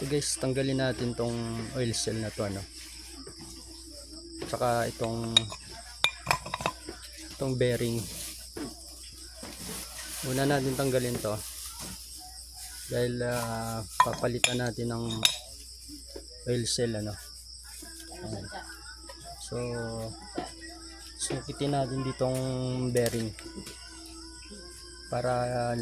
Ito guys, tanggalin natin tong oil cell na to ano. Tsaka itong itong bearing. Una natin tanggalin to. Dahil ah, papalitan natin ng oil cell ano. Ayan. So sukitin natin ditong bearing para ah,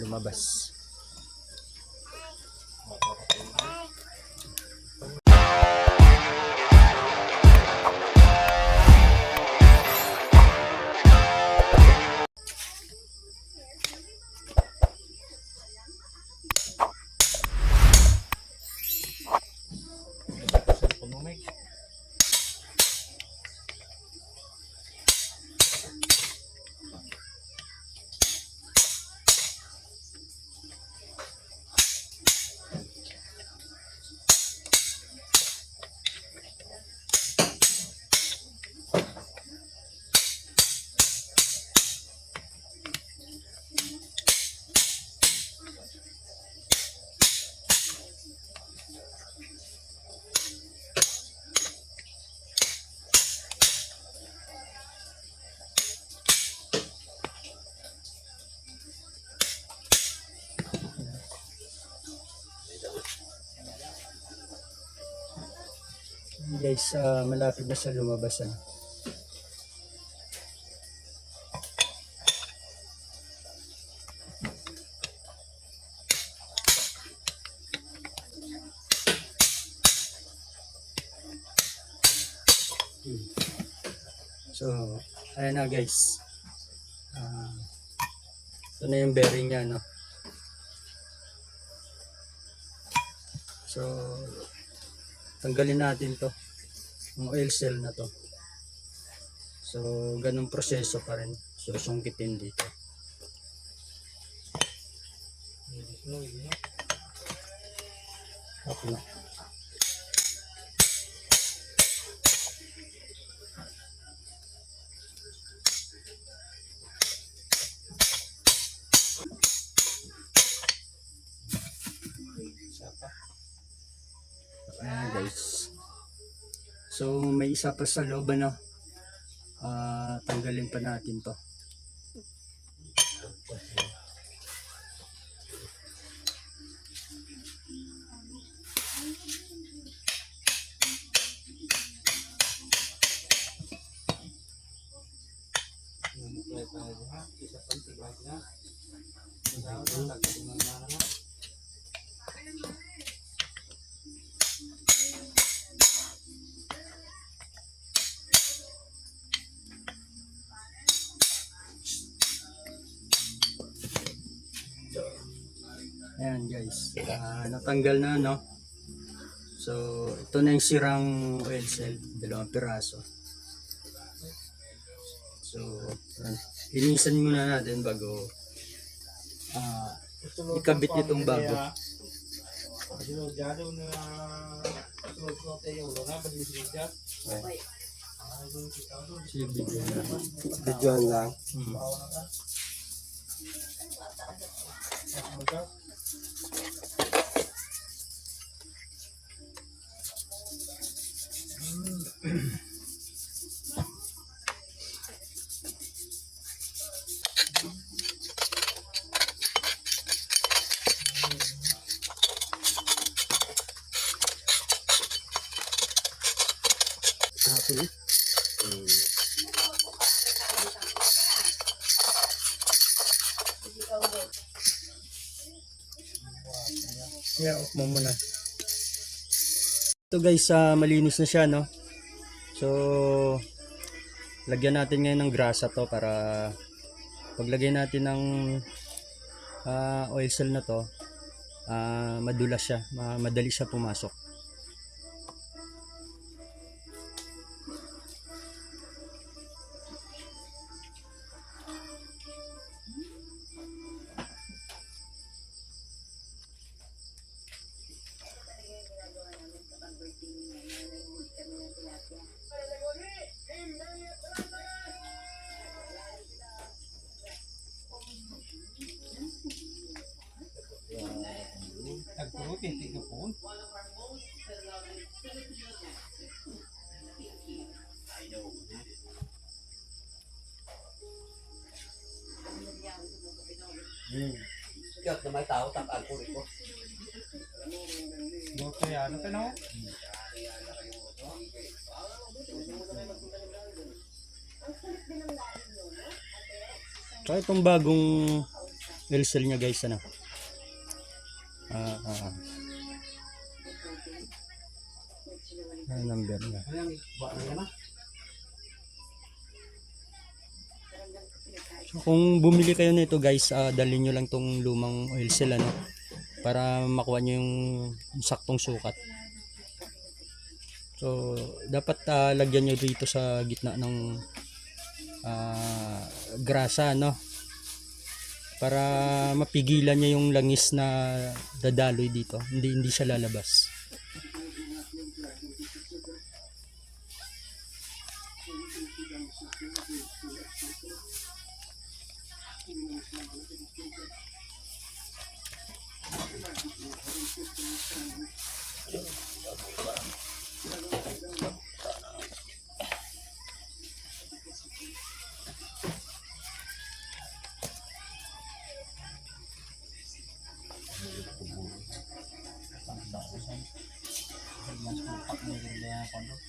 Guys, ah, malapit na sa lumabas ano. Hmm. So, ayan na guys. Ah, ito na yung bearing niya, no? So, tanggalin natin to yung oil cell na to. So ganun proseso pa rin. Susungkitin dito. Okay na. Ayan guys. So may isa pa sa loob ano. Ah, tanggalin pa natin 'to. Ayan guys. Ah, natanggal na no. So ito na yung sirang oil cell, dalawang piraso. So linisan muna natin bago ah, ikabit itong bago. Na. Videoan lang. Hmm. Apple. Yeah, off mo muna. Ito guys, ah, malinis na siya, no? So, lagyan natin ngayon ng grasa to para paglagay natin ng ah, oil cell na to, ah, madulas siya, ma- madali siya pumasok. one of our most beloved Filipino dances. Thank you. I know who did it. Hmm. Kiyot na may tao, tapag ko rin ko. Boto yan. Ano ka na? Oh? Try itong bagong nilsel niya guys. Ano? Ah, ah, ah. Ah, number na? So, kung bumili kayo nito guys, ah, dalhin nyo lang tong lumang oil cell ano para makuha nyo yung saktong sukat. So, dapat ah, lagyan nyo dito sa gitna ng ah, grasa no para mapigilan niya yung langis na dadaloy dito. Hindi hindi siya lalabas. Mga yun.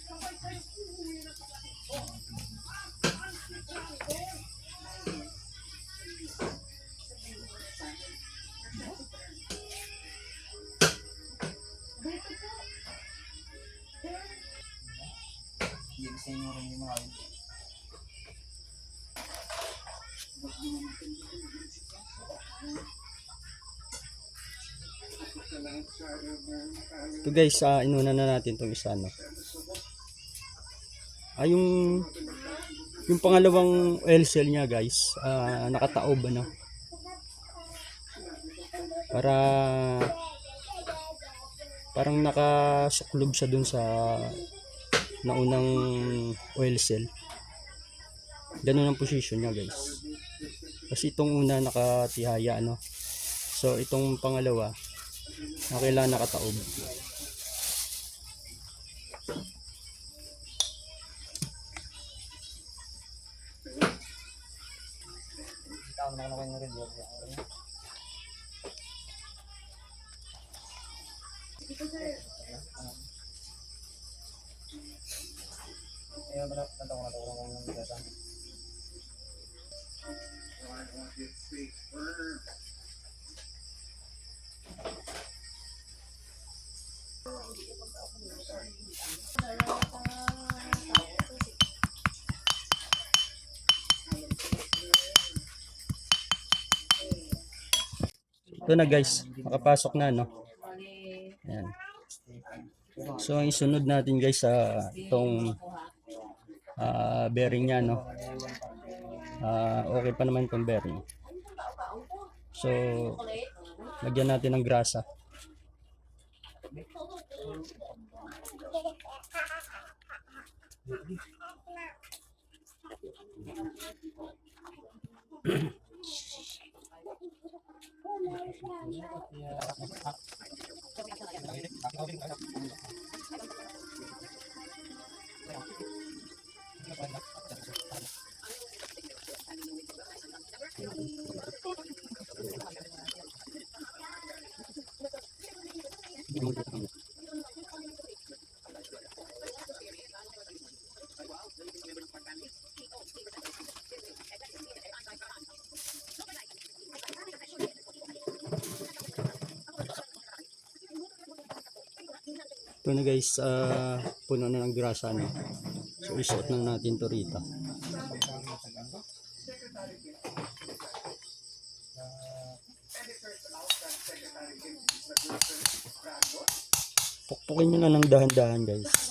Ito guys, ah, inuna na natin itong isa no. Ah, yung yung pangalawang oil cell niya guys, ah, nakataob ano. Para parang nakasuklob siya dun sa naunang oil cell. Ganun ang position niya guys. Kasi itong una nakatihaya ano. So itong pangalawa, na kailangan nakataob. Ito na guys, makapasok na no. So ang isunod natin guys sa itong ah, bearing niya no. Ah, okay pa naman itong bearing. So lagyan natin ng grasa. Ito na guys, ah, puno na ng grasa no. So isuot na natin to rito. Pukpukin nyo na ng dahan-dahan guys.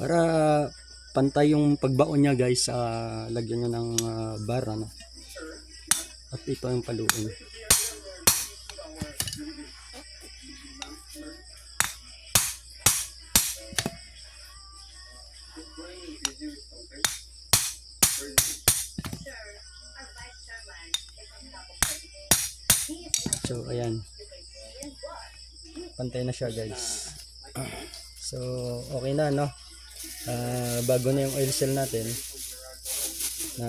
Para pantay yung pagbaon niya guys, ah, lagyan nyo ng ah, bar ano. At ito yung paluin. So, ayan. Pantay na siya, guys. So, okay na, no? Ah, bago na yung oil cell natin na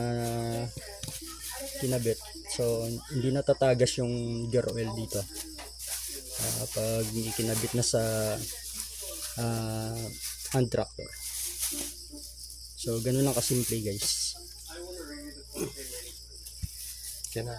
kinabit. So, hindi natatagas yung gear oil dito. Ah, pag ikinabit na sa ah, hand tractor. So, ganun lang kasimple, guys. Yan na.